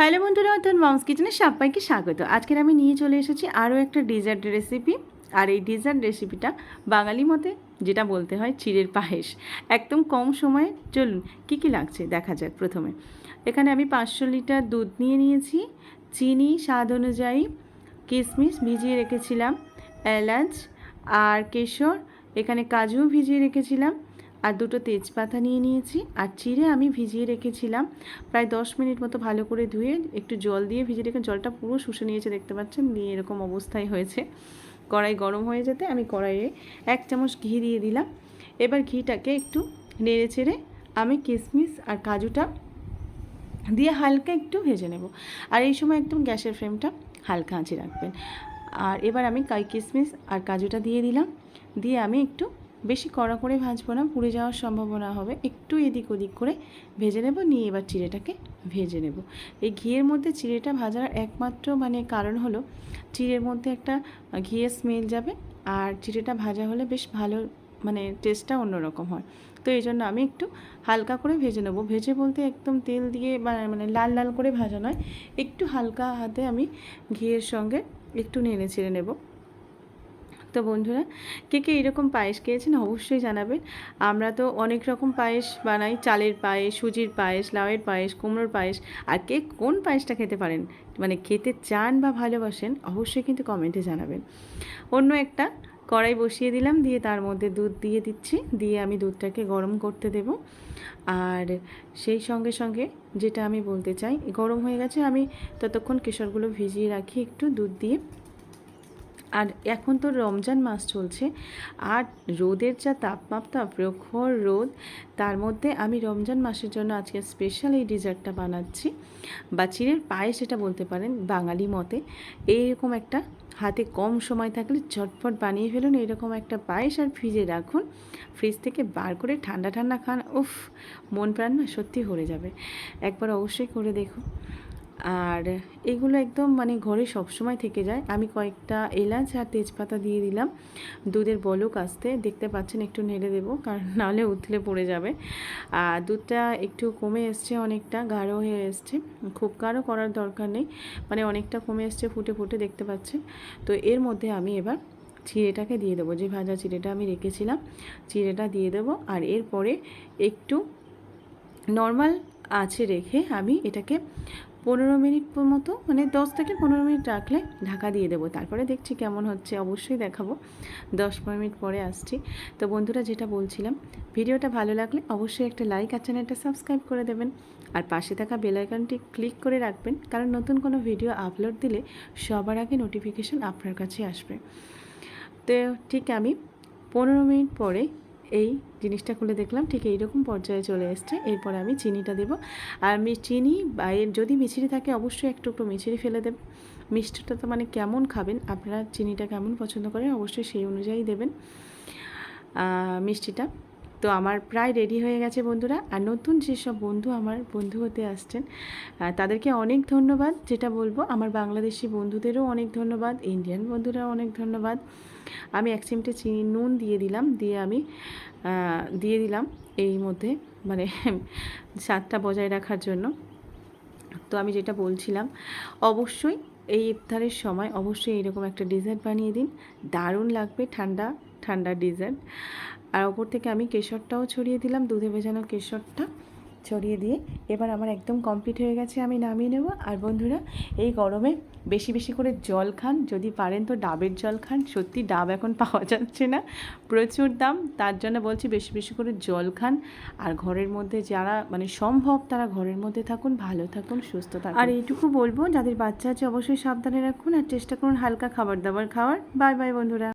Hello বন্ধুরা অর্থাৎ moms কিচেনে সবাইকে স্বাগত। আজকের আমি নিয়ে চলে এসেছি আরও একটা ডিজার্ট রেসিপি আর এই ডিজার্ট রেসিপিটা বাঙালি মতে যেটা বলতে হয় চিড়ের পায়েস। একদম কম সময়ে, চলুন কী কী লাগছে দেখা যাক প্রথমে। এখানে আমি পাঁচশো লিটার দুধ নিয়ে নিয়েছি, চিনি স্বাদ অনুযায়ী কিশমিশ ভিজিয়ে রেখেছিলাম, এলাচ আর কেশর, এখানে কাজু ভিজিয়ে রেখেছিলাম আর দুটো তেজপাতা নিয়ে নিয়েছি, আর চিড়ে আমি ভিজিয়ে রেখেছিলাম। প্রায় দশ মিনিট মতো ভালো করে ধুয়ে একটু জল দিয়ে ভিজিয়ে রেখে জলটা পুরো শুষে নিয়েছে, দেখতে পাচ্ছেন? দিয়ে এরকম অবস্থায় হয়েছে। কড়াই গরম হয়ে যেতে আমি কড়াইয়ে এক চামচ ঘি দিয়ে দিলাম। এবার ঘিটাকে একটু নেড়ে চেড়ে আমি কিশমিশ আর কাজুটা দিয়ে হালকা একটু ভেজে নেব। আর এই সময় একদম গ্যাসের ফ্লেমটা হালকা আঁচে রাখবেন। আর এবার আমি কাই কিশমিশ আর কাজুটা দিয়ে দিলাম। দিয়ে আমি একটু বেশি কড়া করে ভাজবো না, পুড়ে যাওয়ার সম্ভাবনা হবে। একটু এদিক ওদিক করে ভেজে নেব, নিয়ে এবার চিড়েটাকে ভেজে নেব। এই ঘিয়ের মধ্যে চিড়েটা ভাজার একমাত্র মানে কারণ হলো, চিড়ের মধ্যে একটা ঘিয়ের স্মেল যাবে আর চিড়েটা ভাজা হলে বেশ ভালো মানে টেস্টটা অন্যরকম হয়। তো এই জন্য আমি একটু হালকা করে ভেজে নেব। ভেজে বলতে একদম তেল দিয়ে মানে লাল লাল করে ভাজা নয়, একটু হালকা হাতে আমি ঘিয়ের সঙ্গে একটু নেড়ে ছেড়ে নেব। তো বন্ধুরা, কে কে এরকম পায়েস খেয়েছেন অবশ্যই জানাবেন। আমরা তো অনেক রকম পায়েস বানাই, চালের পায়েস, সুজির পায়েস, লাউয়ের পায়েস, কুমড়োর পায়েস। আর কে কোন পায়েসটা খেতে পারেন মানে খেতে চান বা ভালোবাসেন অবশ্যই কিন্তু কমেন্টে জানাবেন। অন্য একটা কড়াই বসিয়ে দিলাম, দিয়ে তার মধ্যে দুধ দিয়ে দিচ্ছি, দিয়ে আমি দুধটাকে গরম করতে দেব। আর সেই সঙ্গে সঙ্গে যেটা আমি বলতে চাই, গরম হয়ে গেছে, আমি ততক্ষণ কেশরগুলো ভিজিয়ে রাখি একটু দুধ দিয়ে। আর এখন তো রমজান মাস চলছে, আর রোদের যা তাপমাত্রা, প্রখর রোদ, তার মধ্যে আমি রমজান মাসের জন্য আজকে স্পেশাল এই ডিজার্টটা বানাচ্ছি। বা চিড়ের পায়েস এটা বলতে পারেন বাঙালি মতে, এইরকম একটা হাতে কম সময় থাকলে ঝটফট বানিয়ে ফেলুন এরকম একটা পায়েস আর ফ্রিজে রাখুন। ফ্রিজ থেকে বার করে ঠান্ডা ঠান্ডা খান, উফ, মন প্রাণ না সত্যি ভরে যাবে। একবার অবশ্যই করে দেখুন। আর এগুলো একদম মানে ঘরে সবসময় থেকে যায়। আমি কয়েকটা এলাচ আর তেজপাতা দিয়ে দিলাম। দুধের বলক আসতে, দেখতে পাচ্ছেন একটু নেড়ে দেবো, কারণ নাহলে উথলে পড়ে যাবে। আর দুধটা একটু কমে এসছে অনেকটা, গাঢ় হয়ে এসছে। খুব গাঢ় করার দরকার নেই মানে অনেকটা কমে এসছে ফুটে ফুটে, দেখতে পাচ্ছেন? তো এর মধ্যে আমি এবার চিড়েটাকে দিয়ে দেবো। যে ভাজা চিড়েটা আমি রেখেছিলাম, চিড়েটা দিয়ে দেবো। আর এরপরে একটু নর্মাল আছে রেখে আমি এটাকে পনেরো মিনিট মতো মানে দশ থেকে পনেরো মিনিট রাখলে ঢাকা দিয়ে দেবো। তারপরে দেখছি কেমন হচ্ছে, অবশ্যই দেখাবো। দশ পনেরো মিনিট পরে আসছি। তো বন্ধুরা, যেটা বলছিলাম, ভিডিওটা ভালো লাগলে অবশ্যই একটা লাইক আর চ্যানেলটা সাবস্ক্রাইব করে দেবেন। আর পাশে থাকা বেলাইকনটি ক্লিক করে রাখবেন, কারণ নতুন কোনো ভিডিও আপলোড দিলে সবার আগে নোটিফিকেশন আপনার কাছে আসবে। তো ঠিক আমি পনেরো মিনিট পরে এই জিনিসটা খুলে দেখলাম, ঠিক এইরকম পর্যায়ে চলে এসছে। এরপরে আমি চিনিটা দেব। আর চিনি যদি মিছিরি থাকে অবশ্যই একটু একটু মিছিরি ফেলে দেব মিষ্টিটা তো মানে কেমন খাবেন, আপনারা চিনিটা কেমন পছন্দ করেন অবশ্যই সেই অনুযায়ী দেবেন। মিষ্টিটা। তো আমার প্রায় রেডি হয়ে গেছে বন্ধুরা। আর নতুন যেসব বন্ধু আমার বন্ধু হতে আসছেন তাদেরকে অনেক ধন্যবাদ। যেটা বলব, আমার বাংলাদেশি বন্ধুদেরও অনেক ধন্যবাদ ইন্ডিয়ান বন্ধুরাও অনেক ধন্যবাদ। আমি এক চিমটে চিনি, নুন দিয়ে দিলাম, দিয়ে আমি দিয়ে দিলাম এই মধ্যে মানে স্বাদটা বজায় রাখার জন্য। তো আমি যেটা বলছিলাম, অবশ্যই এই ইফতারের সময় অবশ্যই এরকম একটা ডেজার্ট বানিয়ে দিন। দারুণ লাগবে, ঠান্ডা ঠান্ডা ডেজার্ট আর ওপর থেকে আমি কেশরটাও ছড়িয়ে দিলাম, দুধে ভেজানো কেশরটা ছড়িয়ে দিয়ে। এবার আমার একদম কমপ্লিট হয়ে গেছে, আমি নামিয়ে নেব। আর বন্ধুরা, এই গরমে বেশি বেশি করে জল খান, যদি পারেন তো ডাবের জল খান। সত্যি ডাব এখন পাওয়া যাচ্ছে না, প্রচুর দাম। তার জন্য বলছি বেশি বেশি করে জল খান। আর ঘরের মধ্যে যারা মানে সম্ভব তারা ঘরের মধ্যে থাকুন, ভালো থাকুন, সুস্থ থাকুন। আর এইটুকু বলব, যাদের বাচ্চা আছে অবশ্যই সাবধানে রাখুন। আর চেষ্টা করুন হালকা খাবার দাবার খাওয়ার। বাই বাই বন্ধুরা।